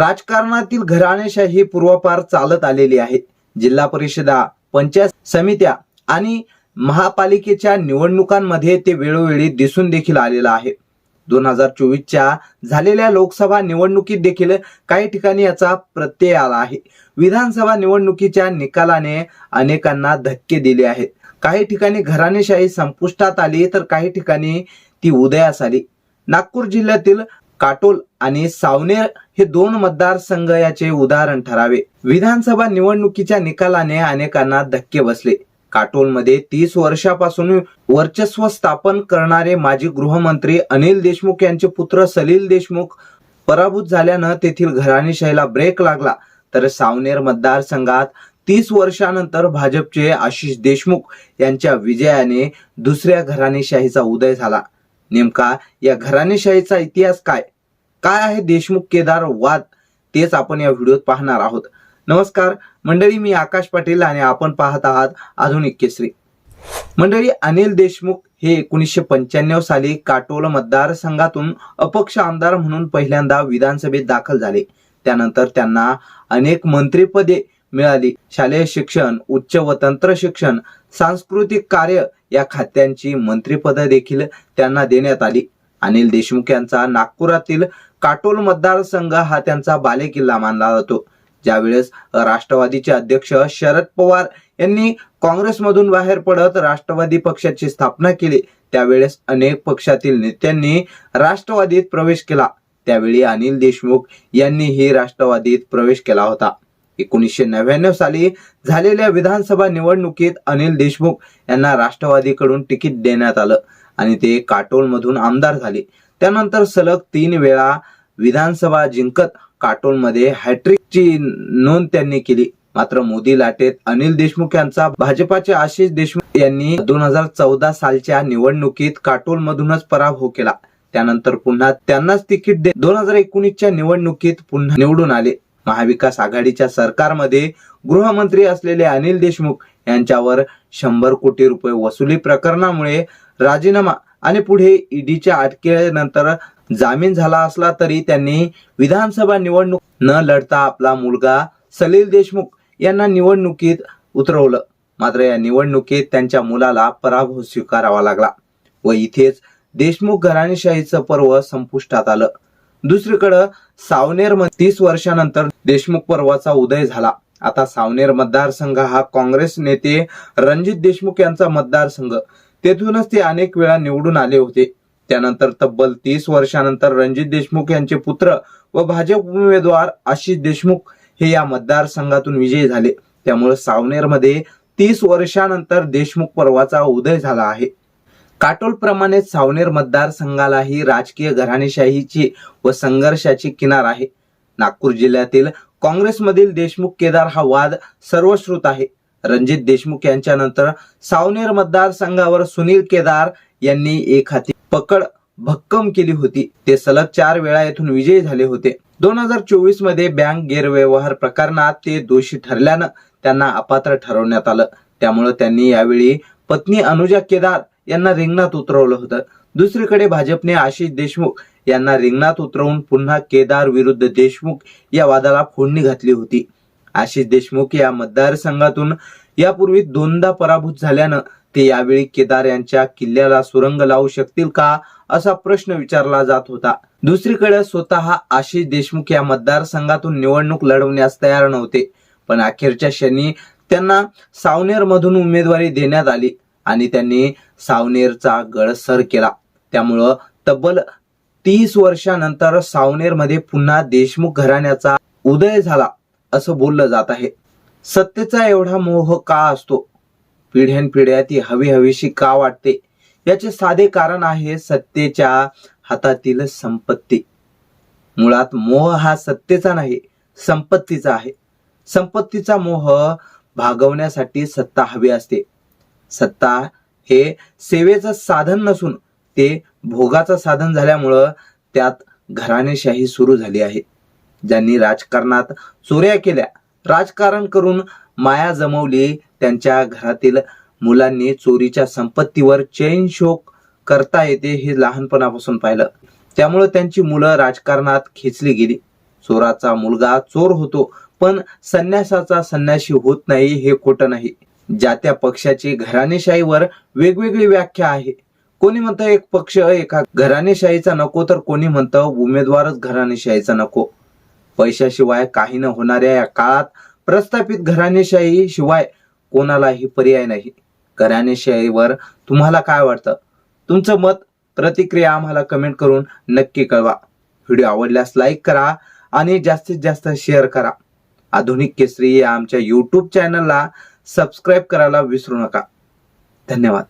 राजकारणातील घराणेशाही पूर्वपार चालत आलेली आहे जिल्हा परिषदा पंचायत समित्या आणि महापालिकेच्या निवडणुकांमध्ये ते वेळोवेळी दिसून देखील आलेलं आहे. दोन हजार चोवीसच्या झालेल्या लोकसभा निवडणुकीत देखील काही ठिकाणी याचा प्रत्यय आला आहे. विधानसभा निवडणुकीच्या निकालाने अनेकांना धक्के दिले आहेत. काही ठिकाणी घराणेशाही संपुष्टात आली तर काही ठिकाणी ती उदयास आली. नागपूर जिल्ह्यातील काटोल आणि सावनेर हे दोन मतदारसंघ याचे उदाहरण ठरावे. विधानसभा निवडणुकीच्या निकालाने अनेकांना धक्के बसले. काटोलमध्ये तीस वर्षापासून वर्चस्व स्थापन करणारे माजी गृहमंत्री अनिल देशमुख यांचे पुत्र सलील देशमुख पराभूत झाल्यानं तेथील घराणीशाहीला ब्रेक लागला. तर सावनेर मतदारसंघात तीस वर्षानंतर भाजपचे आशिष देशमुख यांच्या विजयाने दुसऱ्या घराणेशाहीचा उदय झाला. नेमका या घराणेशाहीचा इतिहास काय? काय आहे देशमुख केदार वाद? तेच आपण या व्हिडिओत पाहणार आहोत. नमस्कार मंडळी मी आकाश पाटील आणि आपण पाहत आहात आधुनिक केसरी. मंडळी अनिल देशमुख हे एकोणीसशे पंच्याण्णव साली काटोल मतदारसंघातून अपक्ष आमदार म्हणून पहिल्यांदा विधानसभेत दाखल झाले. त्यानंतर त्यांना अनेक मंत्रीपदे मिळाली. शालेय शिक्षण उच्च व तंत्र शिक्षण सांस्कृतिक कार्य या खात्यांची मंत्रिपद देखील त्यांना देण्यात आली. अनिल देशमुख यांचा नागपुरातील काटोल मतदारसंघ हा त्यांचा बालेकिल्ला मानला जातो. ज्यावेळेस राष्ट्रवादीचे अध्यक्ष शरद पवार यांनी काँग्रेसमधून बाहेर पडत राष्ट्रवादी पक्षाची स्थापना केली त्यावेळेस अनेक पक्षातील नेत्यांनी राष्ट्रवादीत प्रवेश केला. त्यावेळी अनिल देशमुख यांनीही राष्ट्रवादीत प्रवेश केला होता. एकोणीसशे नव्याण्णव साली झालेल्या विधानसभा निवडणुकीत अनिल देशमुख यांना राष्ट्रवादीकडून तिकीट देण्यात आलं. आणि ते काटोलमधून आमदार झाले. त्यानंतर सलग तीन वेळा विधानसभा जिंकत काटोलमध्ये हॅट्रिकची नोंद त्यांनी केली. मात्र मोदी लाटेत अनिल देशमुख यांचा भाजपाचे आशिष देशमुख यांनी दोन हजार चौदा सालच्या निवडणुकीत काटोलमधूनच पराभव केला. त्यानंतर पुन्हा त्यांनाच तिकीट दे दोन हजार एकोणीसच्या निवडणुकीत पुन्हा निवडून आले. महाविकास आघाडीच्या सरकारमध्ये गृहमंत्री असलेले अनिल देशमुख यांच्यावर शंभर कोटी रुपये वसुली प्रकरणामुळे राजीनामा. आणि पुढे ईडीच्या अटकेनंतर जामीन झाला असला तरी त्यांनी विधानसभा निवडणूक न लढता आपला मुलगा सलील देशमुख यांना निवडणुकीत उतरवलं. मात्र या निवडणुकीत त्यांच्या मुलाला पराभव स्वीकारावा लागला व इथेच देशमुख घराणेशाहीचं पर्व संपुष्टात आलं. दुसरीकडं सावनेर तीस वर्षानंतर देशमुख पर्वाचा उदय झाला. आता सावनेर मतदारसंघ हा काँग्रेस नेते रणजित देशमुख यांचा मतदारसंघ. तेथूनच ते अनेक वेळा निवडून आले होते. त्यानंतर तब्बल तीस वर्षानंतर रणजित देशमुख यांचे पुत्र व भाजप उमेदवार आशिष देशमुख हे या मतदारसंघातून विजयी झाले. त्यामुळे सावनेरमध्ये तीस वर्षानंतर देशमुख पर्वाचा उदय झाला आहे. काटोल प्रमाणे सावनेर मतदारसंघालाही राजकीय घराणेशाहीची व संघर्षाची किनार आहे. नागपूर जिल्ह्यातील काँग्रेसमधील देशमुख केदार हा वाद सर्वश्रुत आहे. रणजित देशमुख यांच्यानंतर सावनेर मतदारसंघावर सुनील केदार यांनी एक हाती पकड भक्कम केली होती. ते सलग चार वेळा येथून विजयी झाले होते. दोन हजार चोवीसमध्ये बँक गैरव्यवहार प्रकरणात ते दोषी ठरल्यानं त्यांना अपात्र ठरवण्यात आलं. त्यामुळे त्यांनी यावेळी पत्नी अनुजा केदार यांना रिंगणात उतरवलं होतं. दुसरीकडे भाजपने आशिष देशमुख यांना रिंगणात उतरवून पुन्हा केदार विरुद्ध देशमुख या वादाला फोडणी घातली होती. आशिष देशमुख या मतदारसंघातून यापूर्वी दोनदा पराभूत झाल्यानं ते यावेळी केदार यांच्या किल्ल्याला सुरंग लावू शकतील का असा प्रश्न विचारला जात होता. दुसरीकडे स्वतः आशिष देशमुख या मतदारसंघातून निवडणूक लढवण्यास तयार नव्हते पण अखेरच्या क्षणी त्यांना सावनेर मधून उमेदवारी देण्यात आली आणि त्यांनी सावनेरचा गड सर केला. त्यामुळं तब्बल तीस वर्षानंतर सावनेरमध्ये पुन्हा देशमुख घराण्याचा उदय झाला. असं बोललं जात आहे. सत्तेचा एवढा मोह का असतो? पिढ्यानपिढ्या ती हवी हवीशी का वाटते? याचे साधे कारण आहे सत्तेच्या हातातील संपत्ती. मुळात मोह हा सत्तेचा नाही संपत्तीचा आहे. संपत्तीचा मोह भागवण्यासाठी सत्ता हवी असते. सत्ता हे सेवेचं साधन नसून ते भोगाचं साधन झाल्यामुळं त्यात घराणेशाही सुरू झाली आहे. ज्यांनी राजकारणात चोऱ्या केल्या. राजकारण करून माया जमवली त्यांच्या घरातील मुलांनी चोरीच्या संपत्तीवर चैन शोक करता येते हे लहानपणापासून पाहिलं. त्यामुळे त्यांची मुलं राजकारणात खेचली गेली. चोराचा मुलगा चोर होतो पण संन्यासाचा संन्याशी होत नाही हे खोटं नाही. ज्या त्या पक्षाची घराणेशाहीवर वेगवेगळी व्याख्या आहे. कोणी म्हणतं एक पक्ष एका घराणेशाहीचा नको तर कोणी म्हणतं उमेदवारच घराणेशाहीचा नको. पैशाशिवाय काही न होणाऱ्या या काळात प्रस्थापित घराणेशाही शिवाय कोणालाही पर्याय नाही. घराणेशाहीवर तुम्हाला काय वाटतं? तुमचं मत प्रतिक्रिया आम्हाला कमेंट करून नक्की कळवा. व्हिडिओ आवडल्यास लाईक करा आणि जास्तीत जास्त शेअर करा. आधुनिक केसरी या आमच्या यूट्यूब चॅनलला सबस्क्राईब करायला विसरू नका. धन्यवाद.